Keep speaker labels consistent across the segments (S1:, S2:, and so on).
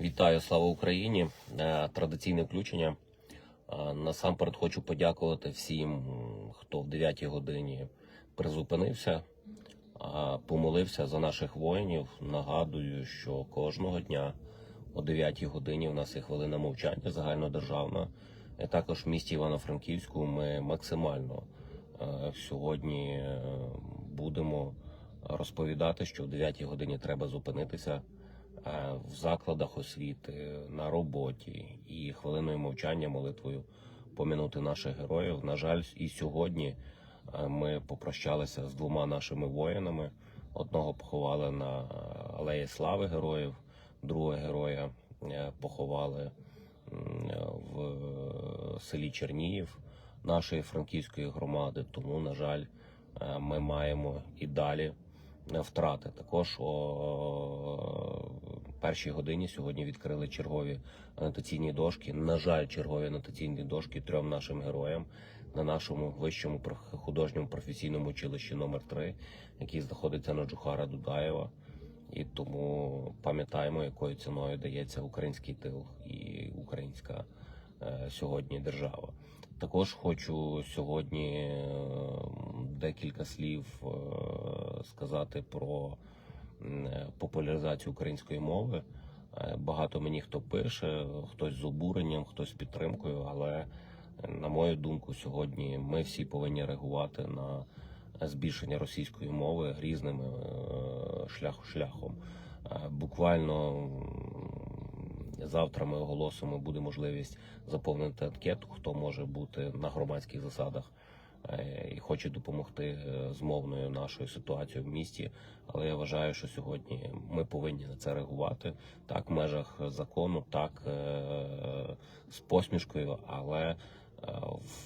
S1: Вітаю, слава Україні! Е, Традиційне включення. Е, Насамперед хочу подякувати всім, хто в 9 годині призупинився, помолився за наших воїнів. Нагадую, що кожного дня о 9 годині в нас є хвилина мовчання загальнодержавна. І також в місті Івано-Франківську ми максимально е, сьогодні е, будемо розповідати, що в 9 годині треба зупинитися е, в закладах освіти, на роботі і хвилиною мовчання, молитвою помінути наших героїв. На жаль, і сьогодні е, ми попрощалися з двома нашими воїнами. Одного поховали на Алеї Слави героїв, другого героя е, поховали в селі Черніїв нашої франківської громади. Тому, на жаль, е, ми маємо і далі е, втрати. Також першій годині сьогодні відкрили чергові анотаційні дошки. На жаль, чергові анотаційні дошки трьом нашим героям на нашому вищому художньому професійному училищі номер 3 який знаходиться на Джухара Дудаєва. І тому пам'ятаємо, якою ціною дається український тил і українська е, сьогодні держава. Також хочу сьогодні е, декілька слів е, сказати про популяризацію української мови. Е, Багато мені хто пише, хтось з обуренням, хтось з підтримкою, але е, на мою думку, сьогодні ми всі повинні реагувати на збільшення російської мови різними е, шляхом. Е, Буквально завтра ми оголосимо, буде можливість заповнити анкету, хто може бути на громадських засадах е, і хоче допомогти е, з мовною нашою ситуацією в місті. Але я вважаю, що сьогодні ми повинні на це реагувати так в межах закону, так е, з посмішкою, але е,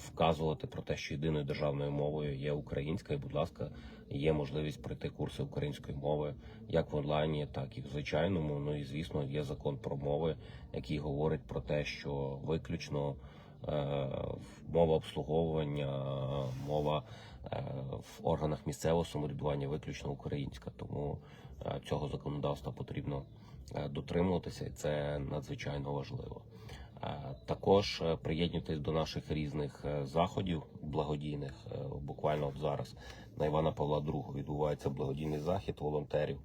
S1: вказувати про те, що єдиною державною мовою є українська, і, будь ласка, є можливість пройти курси української мови як в онлайні, так і в звичайному. Ну і звісно, є закон про мови, який говорить про те, що виключно е, мова обслуговування, мова е, в органах місцевого самоврядування виключно українська. Тому е, цього законодавства потрібно е, дотримуватися, і це надзвичайно важливо. Е, Також е, приєднуйтесь до наших різних е, заходів благодійних. Е, Буквально зараз на Івана Павла II відбувається благодійний захід волонтерів,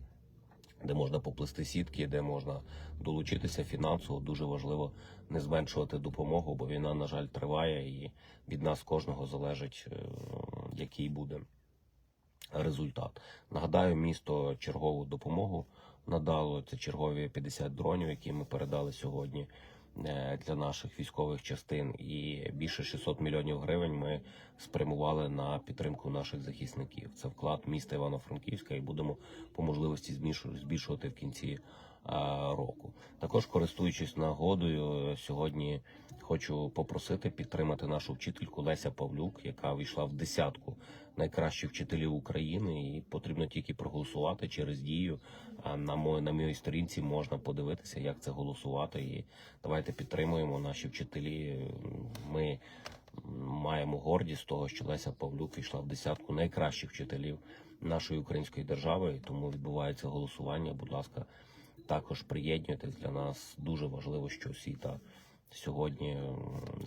S1: де можна поплести сітки, де можна долучитися фінансово. Дуже важливо не зменшувати допомогу, бо війна, на жаль, триває, і від нас кожного залежить, е, який буде результат. Нагадаю, місто чергову допомогу надало. Це чергові 50 дронів, які ми передали сьогодні для наших військових частин. І більше 600 мільйонів гривень ми спрямували на підтримку наших захисників. Це вклад міста Івано-Франківська, і будемо по можливості збільшувати в кінці е, року. Також користуючись нагодою, сьогодні хочу попросити підтримати нашу вчительку Леся Павлюк, яка війшла в десятку найкращих вчителів України, і потрібно тільки проголосувати через дію. На моїй на моїй сторінці можна подивитися, як це голосувати. І давайте підтримуємо наші вчителі. Ми маємо гордість того, що Леся Павлюк війшла в десятку найкращих вчителів нашої української держави, і тому відбувається голосування. Будь ласка, також приєднуйтесь для нас. Дуже важливо, що освіта сьогодні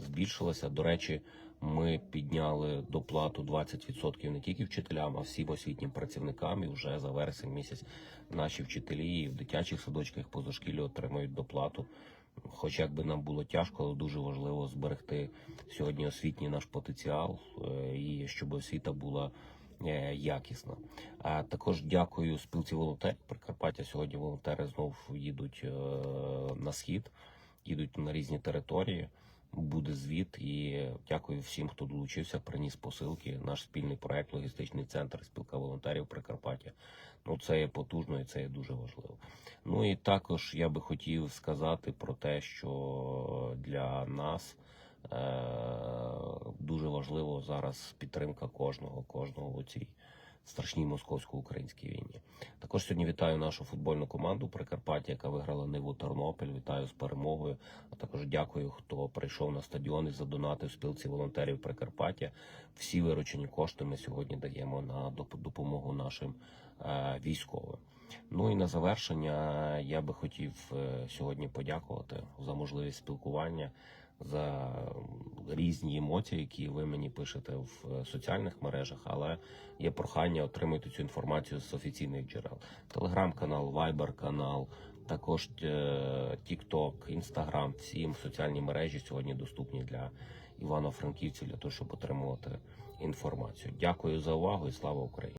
S1: збільшилася. До речі, ми підняли доплату 20% не тільки вчителям, а всім освітнім працівникам. І вже за вересень місяць наші вчителі і в дитячих садочках позашкілі отримають доплату. Хоч як би нам було тяжко, але дуже важливо зберегти сьогодні освітній наш потенціал е, і щоб освіта була е, якісна. А також дякую спілці волонтерів Прикарпаття. Сьогодні волонтери знов їдуть е, на схід, їдуть на різні території. Буде звіт і дякую всім, хто долучився, приніс посилки. Наш спільний проект логістичний центр спілка волонтерів Прикарпаття. Ну це є потужно і це є дуже важливо. Ну і також я би хотів сказати про те, що для нас е- важливо зараз підтримка кожного, кожного у цій страшній московсько-українській війні. Також сьогодні вітаю нашу футбольну команду Прикарпаття, яка виграла Ниву Тернопіль. Вітаю з перемогою. А також дякую, хто прийшов на стадіон і задонатив спілці волонтерів Прикарпаття. Всі виручені кошти ми сьогодні даємо на допомогу нашим е, військовим. Ну і на завершення я би хотів е, сьогодні подякувати за можливість спілкування, за різні емоції, які ви мені пишете в е, соціальних мережах. Але є прохання отримати цю інформацію з офіційних джерел. Телеграм-канал, Вайбер-канал, також е, TikTok, Instagram, всі соціальні мережі сьогодні доступні для івано-франківців для того, щоб отримувати інформацію. Дякую за увагу і слава Україні!